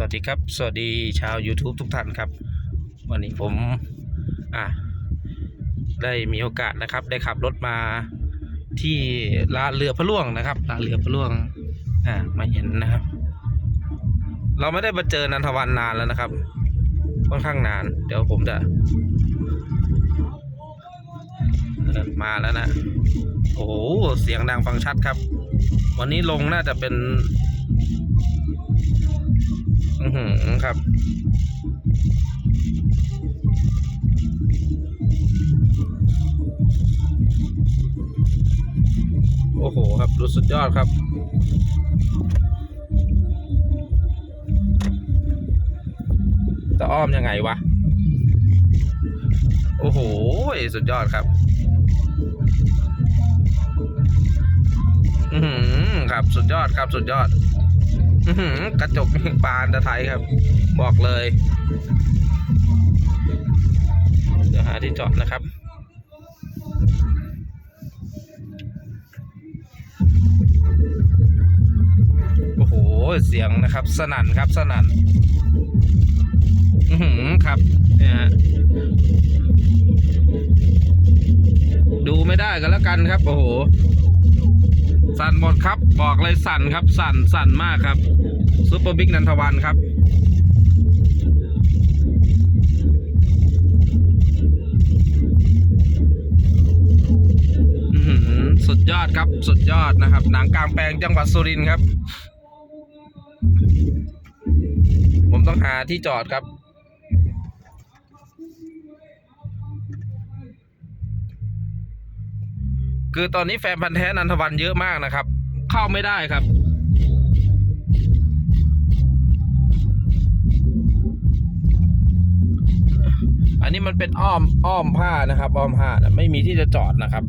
วัสดีครับ สวัสดีชาว YouTube ทุกท่านครับ วันนี้ผมอะได้มีโอกาสนะครับ ได้ขับรถมาที่ลานเรือพระล่วงนะครับลานเรือพระล่วงอ่ามาเห็นนะครับ เราไม่ได้มาเจอนันทวันนานแล้วนะครับค่อนข้างนาน เดี๋ยวผมจะมาแล้วนะ โอ้โหเสียงดังฟังชัดครับ วันนี้ลงน่าจะเป็น อือหือครับ โอ้โห ครับรู้สุดยอดครับจะอ้อมยังไงวะ โอ้โห สุดยอดครับ อือหือครับ สุดยอดครับ สุดยอด กระจกบานตะไทยครับ บอกเลย เดี๋ยวหาที่จอดนะครับโอ้โห เสียงนะครับ สนั่นครับสนั่นอือหือครับเนี่ยฮะดูไม่ได้กันแล้วกันครับ โอ้โห สั่นหมดครับ บอกเลยสั่นครับ สั่นสั่นมากครับซูเปอร์บิ๊กนันทวันครับอื้อหือสุดยอดครับสุดยอดนะครับ หนังกลางแปลงจังหวัดสุรินทร์ครับ ผมต้องหาที่จอดครับ คือตอนนี้แฟนพันธ์แท้นันทวันเยอะมากนะครับ เข้าไม่ได้ครับ อันนี้มันเป็นอ้อมอ้อมผ้านะครับอ้อมผ้านะไม่มีที่จะจอดนะครับ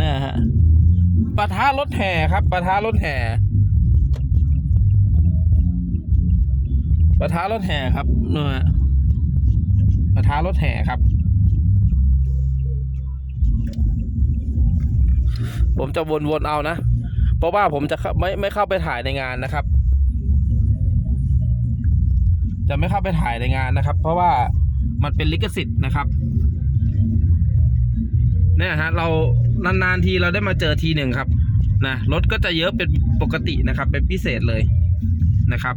นะฮะปะท้ารถแห่ครับปะท้ารถแห่ปะท้ารถแห่ครับเนี่ฮะปะท้ารถแห่ครับ ผมจะวนๆเอานะ เพราะว่าผมจะไม่ไม่เข้าไปถ่ายในงานนะครับ จะไม่เข้าไปถ่ายในงานนะครับ เพราะว่ามันเป็นลิขสิทธิ์นะครับ เนี่ยฮะ เรานานๆทีเราได้มาเจอทีหนึ่งครับนะรถก็จะเยอะเป็นปกตินะครับ เป็นพิเศษเลยนะครับ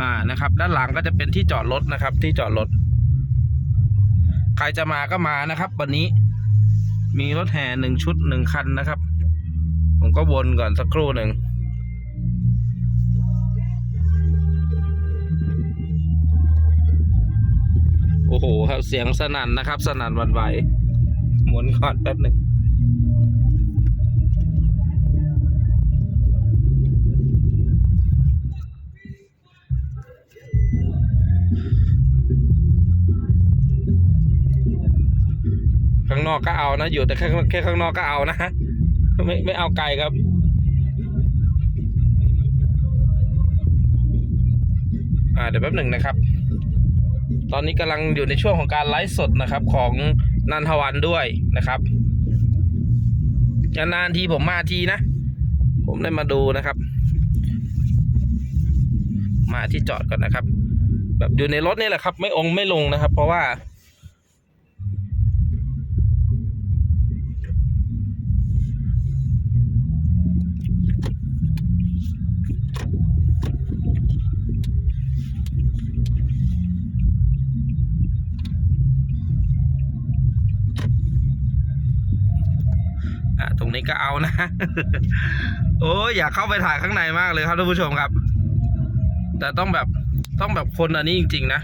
อ่านะครับ ด้านหลังก็จะเป็นที่จอดรถนะครับ ที่จอดรถ ใครจะมาก็มานะครับ วันนี้ มีรถแห่หนึ่งชุดหนึ่งคันนะครับ ผมก็วนก่อนสักครู่หนึ่งโอ้โหครับเสียงสนั่นนะครับ สนั่นวันไหวหมุนก่อนแป๊บหนึ่ง นอกก็เอานะ อยู่แต่แค่แค่ข้างนอกก็เอานะไม่ไม่เอาไกลครับอ่าเดี๋ยวแป๊บหนึ่งนะครับ ตอนนี้กำลังอยู่ในช่วงของการไลฟ์สดนะครับของนันทวันด้วยนะครับนานทีผมมาทีนะ ผมได้มาดูนะครับ มาที่จอดก่อนนะครับ แบบอยู่ในรถนี่แหละครับ ไม่องไม่ลงนะครับ เพราะว่า รงนี้ก็เอานะ โอ้ยอยากเข้าไปถ่ายข้างในมากเลยครับท่านผู้ชมครับ แต่ต้องแบบต้องแบบคนอันนี้จริง ๆ นะ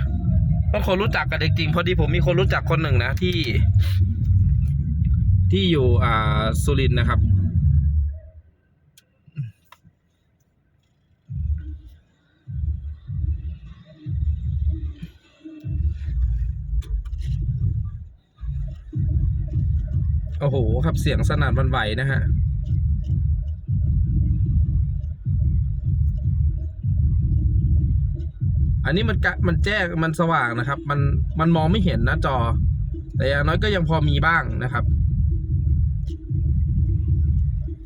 ต้องคนรู้จักกันจริงๆพอดีผมมีคนรู้จักคนหนึ่งนะที่ ที่อยู่อ่าสุรินทร์นะครับ อ้โหครับเสียงสนั่นวันไหวนะฮะอันนี้มันกะมันแจ้งมันสว่างนะครับ มันมันมองไม่เห็นนะจอ แต่อย่างน้อยก็ยังพอมีบ้างนะครับ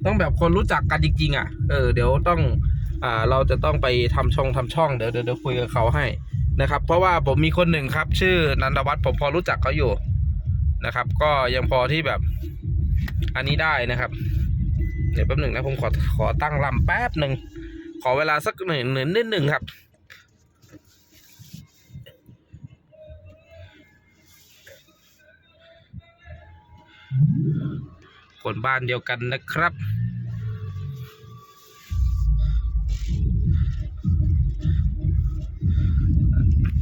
ต้องแบบคนรู้จักกันจริงๆอะ เออ เดี๋ยวต้อง อ่า เราจะต้องไปทำช่องทำช่องเดี๋ยวเดี๋ยวคุยกับเขาให้นะครับ เพราะว่าผมมีคนหนึ่งครับ ชื่อนันทวัฒน์ผมพอรู้จักเขาอยู่ นะครับ ก็ยังพอที่แบบอันนี้ได้นะครับ เดี๋ยวแป๊บหนึ่งนะผมขอขอตั้งลำแป๊บหนึ่งขอเวลาสักหนึ่งหนึ่งนิดหนึ่งครับ คนบ้านเดียวกันนะครับ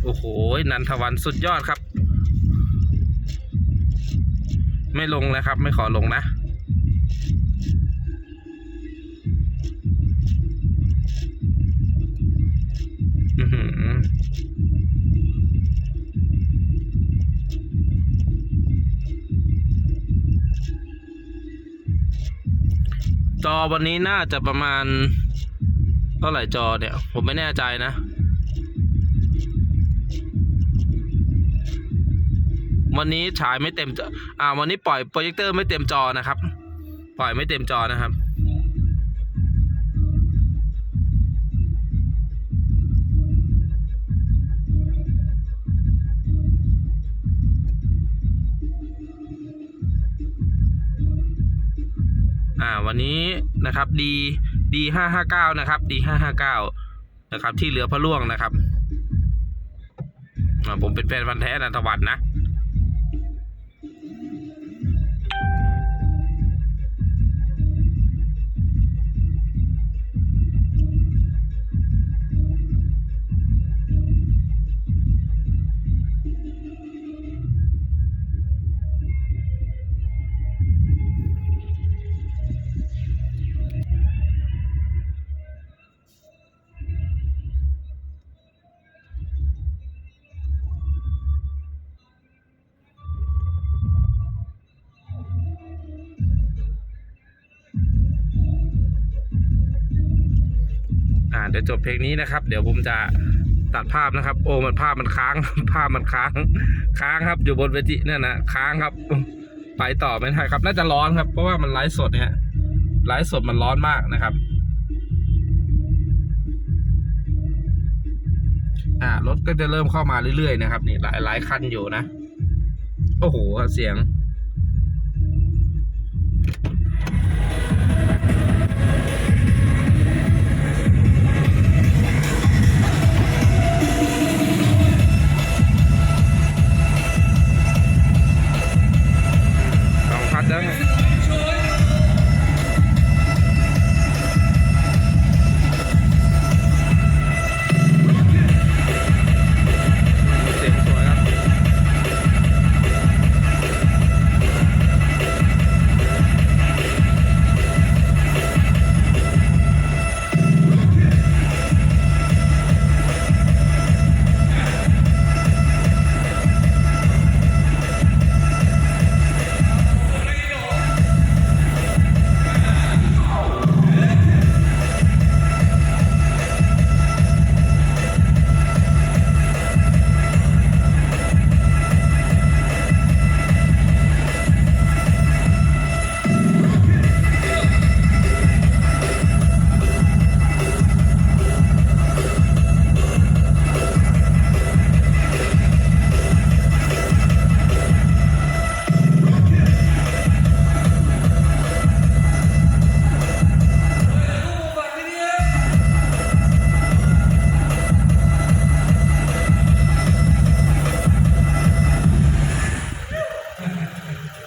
โอ้โห นันทวันสุดยอดครับ ไม่ลงนะครับ ไม่ขอลงนะ อือหือจอวันนี้น่าจะประมาณ เท่าไหร่จอเนี่ย ผมไม่แน่ใจนะ วันนี้ฉายไม่เต็มจออ่า วันนี้ปล่อยโปรเจคเตอร์ไม่เต็มจอนะครับ ปล่อยไม่เต็มจอนะครับ อ่า วันนี้นะครับดีดีห้าห้าเก้านะครับดีห้าห้าเก้านะครับ ที่เหลือพระล่วงนะครับอ่าผมเป็นแฟนพันธ์แท้นันทวันนะ ดี๋ยวจบเพลงนี้นะครับ เดี๋ยวผมจะตัดภาพนะครับ โอ้มันภาพมันค้าง ภาพมันค้าง ค้างครับ อยู่บนเวทีเนี่ยนะค้างครับ ไปต่อไม่ได้ครับ น่าจะร้อนครับ เพราะว่ามันไลฟ์สดเนี่ยไลฟ์สดมันร้อนมากนะครับ อ่ารถก็จะเริ่มเข้ามาเรื่อยๆนะครับ นี่หลายหลายคันอยู่นะ โอ้โหเสียงสอง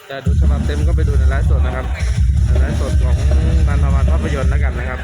จะดูฉบับเต็มก็ไปดูในไลฟ์สดนะครับในไลฟ์สดของนันทวันภาพยนตร์แล้วกันนะครับ